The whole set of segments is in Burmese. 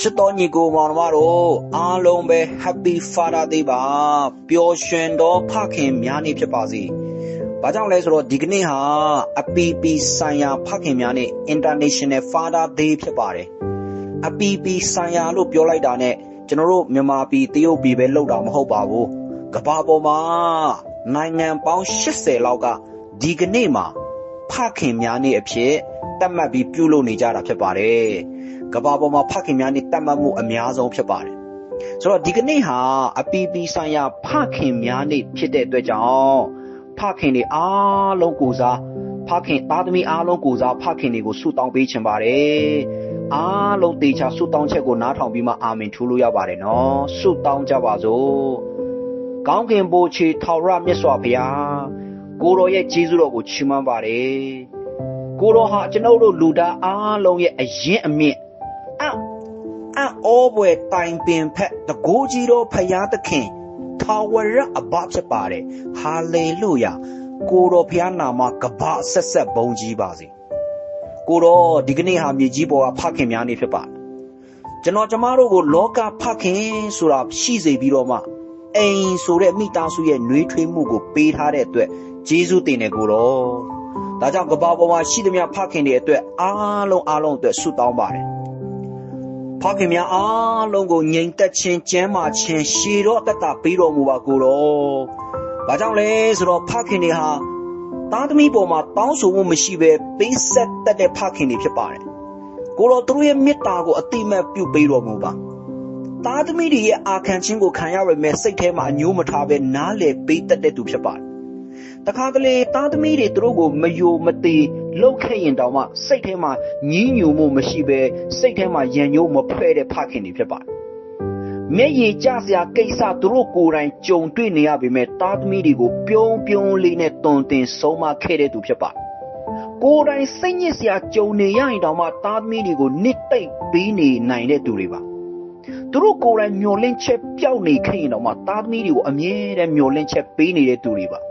ချစ်တော်ညီကိုမောင်နှမတို့အားလုံးပဲ Happy Father Day ပါပျော်ရွှင်သောဖခင်များနေ့ဖြစ်ပါစေ။ဘာကြောင့်လဲဆိုတော့ဒီကနေ့ဟာအပီပီဆိုင်ရာဖခင်များနေ့ International Father Day ဖြစ်ပါတယ်။အပီပီဆိုင်ရာလို့ပြောလိုက်တာနဲ့ကျွန်တော်တို့မြန်မာပြည်တရုတ်ပြည်ပဲလောက်တာမဟုတ်ပါဘူး။ကမ္ဘာပေါ်မှာနိုင်ငံပေါင်း80လောက်ကဒီကနေ့မှာ ဖခင်များနေ့အဖြစ်သတ်မှတ်ပြီးပြုလုပ်နေကြတာဖြစ်ပါတယ်။ကမ္ဘာပေါ်မှာဖခင်များနေ့သတ်မှတ်မှုအများဆုံးဖြစ်ပါတယ်။ဆိုတော့ဒီကနေ့ဟာအပီပီဆိုင်ရာဖခင်များနေ့ဖြစ်တဲ့အတွက်ကြောင့်ဖခင်တွေအားလုံးကိုစားဖခင်သားသမီးအားလုံးကိုစားဖခင်တွေကိုဆုတောင်းပေးချင်ပါတယ်။အားလုံးတေချာဆုတောင်းချက်ကိုနားထောင်ပြီးမှအာမင်ထူလို့ရပါတယ်နော်။ဆုတောင်းကြပါစို့။ကောင်းကင်ဘိုးချေထောက်ရမြတ်စွာဘုရား ကိုတော်ရဲ့ကျေးဇူးတော်ကိုချီးမွမ်းပါတယ်။ကိုတော်ဟာကျွန်ုပ်တို့လူသားအားလုံးရဲ့အရင်အမြင့်အံ့အံ့ဩပွေတိုင်ပင်ဖက်တကိုးကြီးတော်ဖရာသခင်ထာဝရအဘဖြစ်ပါတယ်။ဟာလေလုယာကိုတော်ဖရာနာမကဘာဆက်ဆက်ဘုံကြီးပါစေ။ကိုတော်ဒီကနေ့ဟာမြေကြီးပေါ်ကဖခင်များနေဖြစ်ပါတယ်။ကျွန်တော်ကျမတို့ကိုလောကဖခင်ဆိုတာရှိစေပြီးတော့မှအိမ်ဆိုတဲ့မိသားစုရဲ့နှွေးထွေးမှုကိုပေးထားတဲ့အတွက် ဂျေဇုတင်တယ်ကိုတော့ဒါကြောင့်ကဘာပေါ်မှာရှိသမျှဖခင်တွေအတွက်အားလုံးအားလုံးအတွက်ဆုတောင်းပါတယ်ဖခင်များအားလုံးကိုငြိမ်သက်ခြင်းကျမ်းမာခြင်းရှည်တော့တတ်တာပေးတော်မူပါကိုတော့ဘာကြောင့်လဲဆိုတော့ဖခင်တွေဟာသားသမီးပေါ်မှာတောင်းဆိုမှုမရှိဘဲပေးဆက်တတ်တဲ့ဖခင်တွေဖြစ်ပါတယ်ကိုတော့သူတို့ရဲ့မေတ္တာကိုအတိမတ်ပြုပေးတော်မူပါသားသမီးတွေရဲ့အာခံခြင်းကိုခံရရမယ်စိတ်ထဲမှာအညိုးမထားဘဲနားလေပေးတတ်တဲ့သူဖြစ်ပါတယ် တခါကလေးသားသမီးတွေသူတို့ကိုမယိုမသေးလှုပ်ခဲ့ရင်တောင်မှစိတ်ထဲမှာညှင်းညူမှုမရှိဘဲစိတ်ထဲမှာရန်ညိုးမဖွဲ့တဲ့ဖခင်တွေဖြစ်ပါတယ်။မျက်ရည်ကျစရာကိစ္စသူတို့ကိုယ်တိုင်ကြုံတွေ့နေရပေမဲ့သားသမီးတွေကိုပြုံးပြုံးလေးနဲ့တွန်တင်ဆုံးမခဲ့တဲ့သူဖြစ်ပါတယ်။ကိုယ်တိုင်စိတ်ညစ်စရာကြုံနေရရင်တောင်မှသားသမီးတွေကိုနစ်သိမ့်ပေးနေနိုင်တဲ့သူတွေပါ။သူတို့ကိုယ်တိုင်မျောလင့်ချက်ပျောက်နေခဲ့ရင်တော့မှသားသမီးတွေကိုအမြဲတမ်းမျောလင့်ချက်ပေးနေတဲ့သူတွေပါ။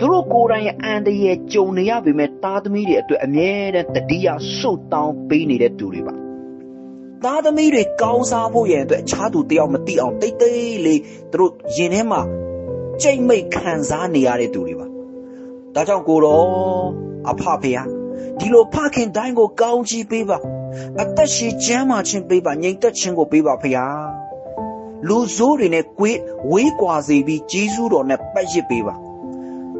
သူတို့ကိုယ်တိုင်အန်တရယ်ကြုံနေရပေမဲ့သားသမီးတွေအတွက်အမြဲတမ်းတတိယဆုတ်တောင်းပေးနေတဲ့သူတွေပါသားသမီးတွေကောင်းစားဖို့ရန်အတွက်အခြားသူတယောက်မသိအောင်တိတ်တိတ်လေးသူတို့ရင်ထဲမှာကြိတ်မိတ်ခံစားနေရတဲ့သူတွေပါဒါကြောင့်ကိုတော်အဖဖေဟာဒီလိုဖခင်တိုင်းကိုကောင်းချီးပေးပါအသက်ရှိချမ်းမာခြင်းပေးပါငြိမ်သက်ခြင်းကိုပေးပါဖေဟာလူဆိုးတွေနဲ့ကွေးဝေးကွာစေပြီးဂျေဇုတော်နဲ့ပတ်ရစ်ပေးပါ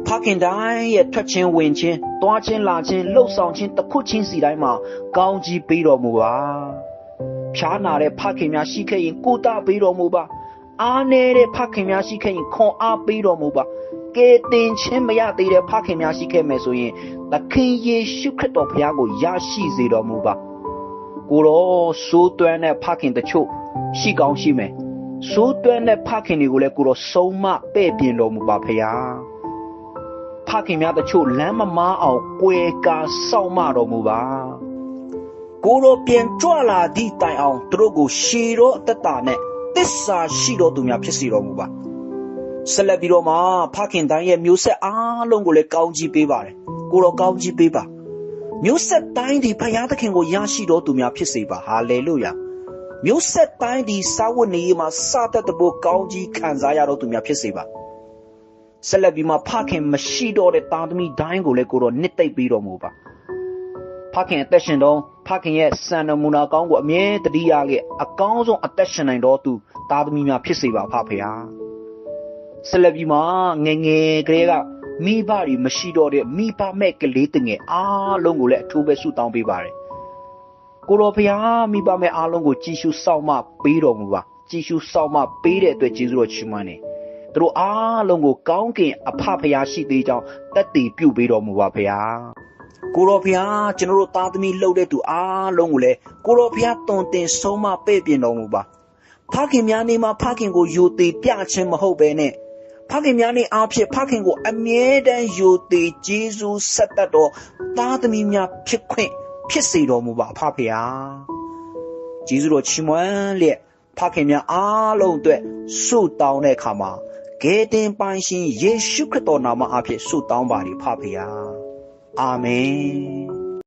ဖခင်တိုင်းရဲ့ထွက်ချင်းဝင်ချင်းတွားချင်းလာချင်းလှုပ်ဆောင်ချင်းတခုချင်းစီတိုင်းမှာကောင်းကြီးပေးတော်မူပါဖြားနာတဲ့ဖခင်များရှိခဲ့ရင်ကိုတာပေးတော်မူပါအားနေတဲ့ဖခင်များရှိခဲ့ရင်ခွန်အားပေးတော်မူပါကယ်တင်ခြင်းမရသေးတဲ့ဖခင်များရှိခဲ့မယ်ဆိုရင်သခင်ယေရှုခရစ်တော်ဘုရားကိုရရှိစေတော်မူပါကိုတော်စိုးသွမ်းတဲ့ဖခင်တချို့ရှိကောင်းရှိမယ်စိုးသွမ်းတဲ့ဖခင်တွေကိုလည်းကိုတော်ဆုံးမပဲ့ပြင်တော်မူပါဖခင်ဖ ခင်များတချို့လမ်းမမားအောင်ကွယ်ကာစောင့်မတော်မူပါကိုလိုပြန်ကြွလာသည့်တိုင်အောင်သူတို့ကိုရှည်တော်အသက်တာနဲ့တစ္ဆာရှိတော်သူများဖြစ်စေတော်မူပါဆက်လက်ပြီးတော့မှဖခင်တိုင်းရဲ့မျိုးဆက်အားလုံးကိုလည်းကောင်းကြီးပေးပါတယ်ကိုတော်ကောင်းကြီးပေးပါမျိုးဆက်တိုင်းဒီဖခင်သခင်ကိုရရှိတော်သူများဖြစ်စေပါဟာလေလုယာမျိုးဆက်တိုင်းဒီစာဝတ်နေမှာစတတ်တဲ့ဘိုးကောင်းကြီးခံစားရတော်သူများဖြစ်စေပါ ဆက်လက်ပြီးမှဖခင်မရှိတော့တဲ့သားသမီးတိုင်းကိုလည်းကိုတော့နှစ်သိမ့်ပြီးတော်မူပါဖခင်အသက်ရှင်တော့ဖခင်ရဲ့စံနမူနာကောင်းကိုအမြဲတတိယခဲ့အကောင်းဆုံးအသက်ရှင်နိုင်တော်သူသားသမီးများဖြစ်စေပါဖဖေဟာဆက်လက်ပြီးမှငငယ်ကလေးကမိဘတွေမရှိတော့တဲ့မိဘမဲ့ကလေးတငယ်အားလုံးကိုလည်းအထူးပဲဆုတောင်းပေးပါတယ်ကိုတော်ဖျားမိဘမဲ့အားလုံးကိုကြည်ရှုစောင့်မပေးတော်မူပါကြည်ရှုစောင့်မပေးတဲ့အတွက်ကျေးဇူးတော်ချီးမွမ်းတယ် သူတို့အားလုံးကိုကောင်းကင်အဖဖရာရှိသေးကြောင်းတက်တည်ပြုပေးတော်မူပါဖရာကိုတော်ဖျားကျွန်တော်တို့သားသမီးလှုပ်တဲ့သူအားလုံးကိုလည်းကိုတော်ဖျားတုံတင်ဆုံးမပဲ့ပြင်တော်မူပါဖခင်များနေမှာဖခင်ကိုယိုသေးပြခြင်းမဟုတ်ပဲနဲ့ဖခင်များနေအားဖြင့်ဖခင်ကိုအမြဲတမ်းယိုသေးဂျေဇုဆက်တတ်တော်သားသမီးများဖြစ်ခွင့်ဖြစ်စေတော်မူပါဖဖရာဂျေဇုတော်ချီးမွမ်းလျက်ဖခင်များအားလုံးအတွက်ဆုတောင်းတဲ့အခါမှာ ကယ်တင်ပိုင်ရှင်ယေရှုခရစ်တော်နာမအဖြစ်ဆုတောင်းပါလေဖဖော်အာမင်